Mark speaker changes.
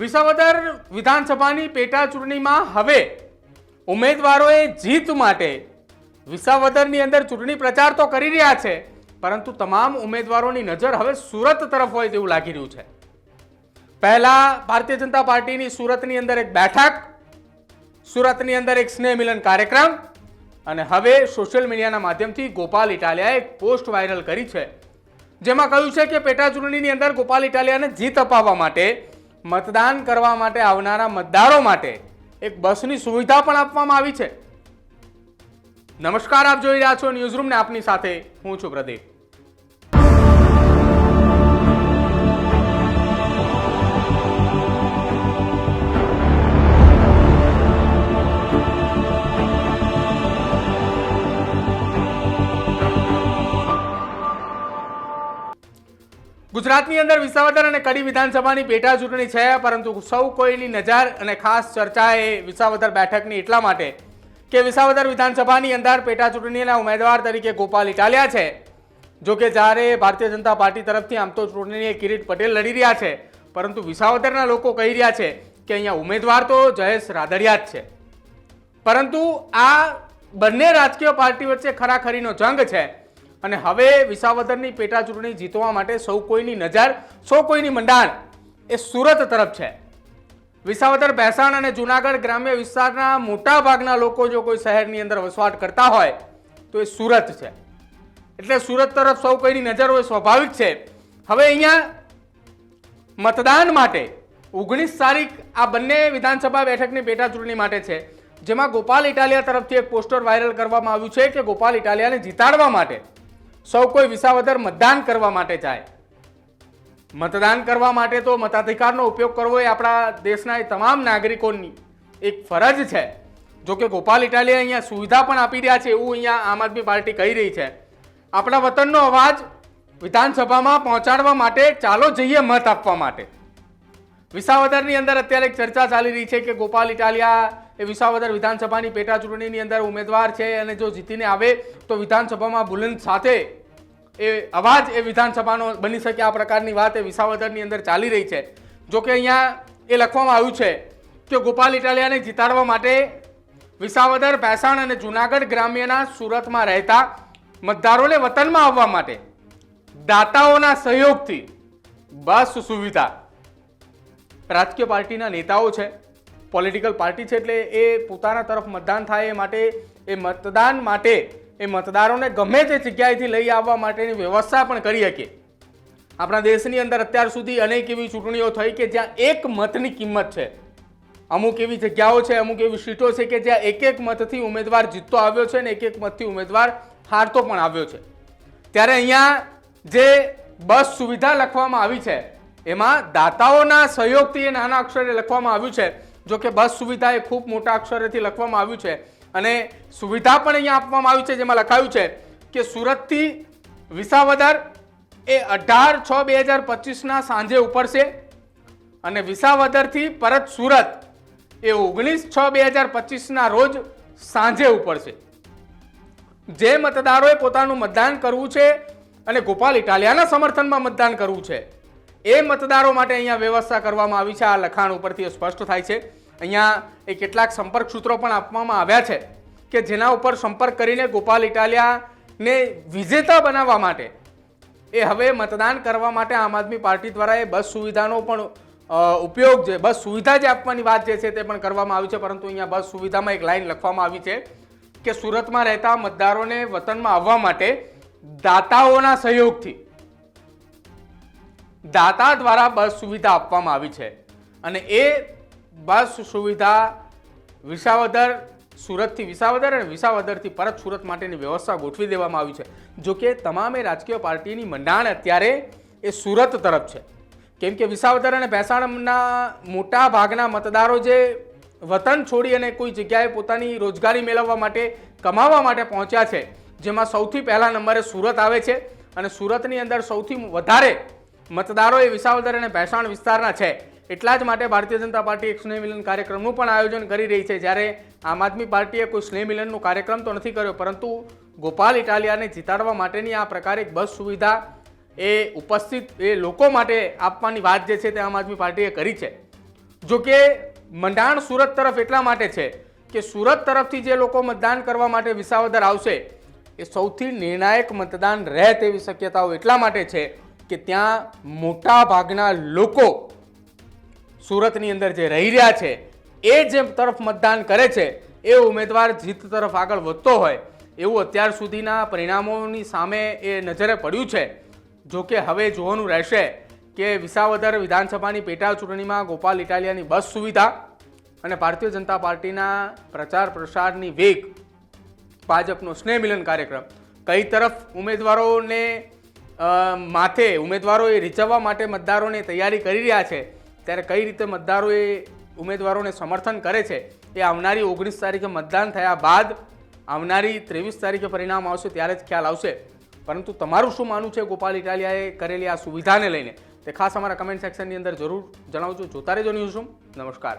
Speaker 1: વિસાવદર વિધાનસભાની પેટા ચૂંટણીમાં હવે ઉમેદવારોએ જીત માટે વિસાવદરની અંદર ચૂંટણી પ્રચાર તો કરી રહ્યા છે, પરંતુ તમામ ઉમેદવારોની નજર હવે સુરત તરફ હોય તેવું લાગી રહ્યું છે. પહેલા ભારતીય જનતા પાર્ટીની સુરતની અંદર એક બેઠક, સુરતની અંદર એક સ્નેહ મિલન કાર્યક્રમ અને હવે સોશિયલ મીડિયાના માધ્યમથી ગોપાલ ઇટાલિયાએ એક પોસ્ટ વાયરલ કરી છે, જેમાં કહ્યું છે કે પેટા ચૂંટણીની અંદર ગોપાલ ઇટાલિયાને જીત અપાવવા માટે મતદાન કરવા માટે આવનારા મતદારો માટે એક બસની સુવિધા પણ આપવામાં આવી છે. નમસ્કાર, આપ જોઈ રહ્યા છો ન્યૂઝરૂમને. આપની સાથે હું છું પ્રદીપ. ગુજરાતની અંદર વિસાવદર અને કડી વિધાનસભાની પેટા ચૂંટણી છે, પરંતુ સૌ કોઈની નજર અને ખાસ ચર્ચા એ વિસાવદર બેઠકની એટલા માટે કે વિસાવદર વિધાનસભાની અંદર પેટા ચૂંટણીના ઉમેદવાર તરીકે ગોપાલ ઇટાલિયા છે. જો કે જ્યારે ભારતીય જનતા પાર્ટી તરફથી આમ તો ચૂંટણીએ કિરીટ પટેલ લડી રહ્યા છે, પરંતુ વિસાવદરના લોકો કહી રહ્યા છે કે અહીંયા ઉમેદવાર તો જયેશ રાદડિયા જ છે. પરંતુ આ બંને રાજકીય પાર્ટી વચ્ચે ખરાખરીનો જંગ છે. અને હવે વિસાવદરની પેટા ચૂંટણી જીતવા માટે સૌ કોઈની નજર, સૌ કોઈની મંડાણ એ સુરત તરફ છે. વિસાવદર ભેસાણ અને જુનાગઢ ગ્રામ્ય વિસ્તારના મોટા ભાગના લોકો જો કોઈ શહેરની અંદર વસવાટ કરતા હોય, તો એ સુરત છે. એટલે સુરત તરફ સૌ કોઈની નજર હોય સ્વાભાવિક છે. હવે અહીંયા મતદાન માટે ઓગણીસ તારીખ આ બંને વિધાનસભા બેઠકની પેટા ચૂંટણી માટે છે. જેમાં ગોપાલ ઇટાલિયા તરફથી એક પોસ્ટર વાયરલ કરવામાં આવ્યું છે કે ગોપાલ ઇટાલિયાને જીતાડવા માટે સૌ કોઈ વિસાવદર મતદાન કરવા માટે જાય. મતદાન કરવા માટે તો મતાધિકારનો ઉપયોગ કરવો એ આપણા દેશના એ તમામ નાગરિકોની એક ફરજ છે. જો કે ગોપાલ ઇટાલિયા અહીંયા સુવિધા પણ આપી રહ્યા છે એવું અહીંયા આમ આદમી પાર્ટી કહી રહી છે. આપણા વતનનો અવાજ વિધાનસભામાં પહોંચાડવા માટે ચાલો જઈએ મત આપવા માટે. વિસાવદરની અંદર અત્યારે એક ચર્ચા ચાલી રહી છે કે ગોપાલ ઇટાલિયા એ વિસાવદર વિધાનસભાની પેટા ચૂંટણીની અંદર ઉમેદવાર છે અને જો જીતીને આવે તો વિધાનસભામાં બુલંદ સાથે એ અવાજ એ વિધાનસભાનો બની શકે આ પ્રકારની વાત એ વિસાવદરની અંદર ચાલી રહી છે. જો કે અહીંયા એ લખવામાં આવ્યું છે કે ગોપાલ ઇટાલિયાને જીતાડવા માટે વિસાવદર ભેસાણ અને જુનાગઢ ગ્રામ્યના સુરતમાં રહેતા મતદારોને વતનમાં આવવા માટે દાતાઓના સહયોગથી બસ સુવિધા. રાજકીય પાર્ટીના નેતાઓ છે, પોલિટિકલ પાર્ટી છે એટલે એ પોતાના તરફ મતદાન થાય એ માટે, એ મતદાન માટે એ મતદારોને ગમે તે જગ્યાએથી લઈ આવવા માટેની વ્યવસ્થા પણ કરી શકીએ આપણા દેશની અંદર અત્યાર સુધી અનેક એવી ચૂંટણીઓ થઈ કે જ્યાં એક મતની કિંમત છે. અમુક એવી જગ્યાઓ છે, અમુક એવી સીટો છે કે જ્યાં એક એક મતથી ઉમેદવાર જીતતો આવ્યો છે ને એક એક મતથી ઉમેદવાર હારતો પણ આવ્યો છે. ત્યારે અહીંયા જે બસ સુવિધા લખવામાં આવી છે, એમાં દાતાઓના સહયોગથી એ નાના અક્ષરે લખવામાં આવ્યું છે. જો કે બસ સુવિધા એ ખૂબ મોટા અક્ષરેથી લખવામાં આવ્યું છે. અને સુવિધા પણ અહીંયા આપવામાં આવી છે, જેમાં લખાયું છે કે સુરતથી વિસાવદર એ અઢાર છ બે હજાર પચીસના સાંજે ઉપડશે અને વિસાવદરથી પરત સુરત એ ઓગણીસ છ બે હજાર પચીસના રોજ સાંજે ઉપડશે. જે મતદારોએ પોતાનું મતદાન કરવું છે અને ગોપાલ ઇટાલિયાના સમર્થનમાં મતદાન કરવું છે, એ મતદારો માટે અહીંયા વ્યવસ્થા કરવામાં આવી છે. આ લખાણ ઉપરથી સ્પષ્ટ થાય છે. અહીંયા એ કેટલાક સંપર્ક સૂત્રો પણ આપવામાં આવ્યા છે કે જેના ઉપર સંપર્ક કરીને ગોપાલ ઇટાલિયાને વિજેતા બનાવવા માટે એ હવે મતદાન કરવા માટે આમ આદમી પાર્ટી દ્વારા એ બસ સુવિધાનો પણ ઉપયોગ જે, બસ સુવિધા જે આપવાની વાત જે છે તે પણ કરવામાં આવી છે, પરંતુ અહીંયા બસ સુવિધામાં એક લાઈન લખવામાં આવી છે કે સુરતમાં રહેતા મતદારોને વતનમાં આવવા માટે દાતાઓના સહયોગથી, દાતા દ્વારા બસ સુવિધા આપવામાં આવી છે. અને એ બસ સુવિધા વિસાવદર, સુરતથી વિસાવદર અને વિસાવદરથી પરત સુરત માટેની વ્યવસ્થા ગોઠવી દેવામાં આવી છે. જો કે તમામે રાજકીય પાર્ટીની મંડાણ અત્યારે એ સુરત તરફ છે. કેમ કે વિસાવદર અને ભેસાણના મોટા ભાગના મતદારો જે વતન છોડી અને કોઈ જગ્યાએ પોતાની રોજગારી મેળવવા માટે કમાવા માટે પહોંચ્યા છે, જેમાં સૌથી પહેલા નંબરે સુરત આવે છે અને સુરતની અંદર સૌથી વધારે મતદારો એ વિસાવદર અને ભેસાણ વિસ્તારના છે. એટલા જ માટે ભારતીય જનતા પાર્ટી એક સ્નેહ મિલન કાર્યક્રમનું પણ આયોજન કરી રહી છે. જ્યારે આમ આદમી પાર્ટીએ કોઈ સ્નેહ મિલનનો કાર્યક્રમ તો નથી કર્યો, પરંતુ ગોપાલ ઇટાલિયાને જીતાડવા માટેની આ પ્રકારે બસ સુવિધા એ ઉપસ્થિત, એ લોકો માટે આપવાની વાત જે છે તે આમ આદમી પાર્ટીએ કરી છે. જો કે મંડાણ સુરત તરફ એટલા માટે છે કે સુરત તરફથી જે લોકો મતદાન કરવા માટે વિસાવદર આવશે, એ સૌથી નિર્ણાયક મતદાન રહે તેવી શક્યતાઓ એટલા માટે છે કે ત્યાં મોટા ભાગના લોકો સુરતની અંદર જે રહી રહ્યા છે, એ જે તરફ મતદાન કરે છે, એ ઉમેદવાર જીત તરફ આગળ વધતો હોય, એવું અત્યાર સુધીના પરિણામોની સામે એ નજરે પડ્યું છે. જો કે હવે જોવાનું રહેશે કે વિસાવદર વિધાનસભાની પેટા ચૂંટણીમાં ગોપાલ ઇટાલિયાની બસ સુવિધા અને ભારતીય જનતા પાર્ટીના પ્રચાર પ્રસારની વેગ, ભાજપનો સ્નેહ મિલન કાર્યક્રમ, કઈ તરફ ઉમેદવારોને માથે માથે ઉમેદવારોએ રીઝવવા માટે મતદારોને તૈયારી કરી રહ્યા છે ત્યારે કઈ રીતે મતદારોએ ઉમેદવારોને સમર્થન કરે છે એ આવનારી ઓગણીસ તારીખે મતદાન થયા બાદ આવનારી ત્રેવીસ તારીખે પરિણામ આવશે ત્યારે જ ખ્યાલ આવશે. પરંતુ તમારું શું માનવું છે? ગોપાલ ઇટાલિયાએ કરેલી આ સુવિધાને લઈને. તે ખાસ અમારા કમેન્ટ સેક્શનની અંદર જરૂર જણાવજો. જોતા રહેજો ન્યૂઝ રૂમ નમસ્કાર.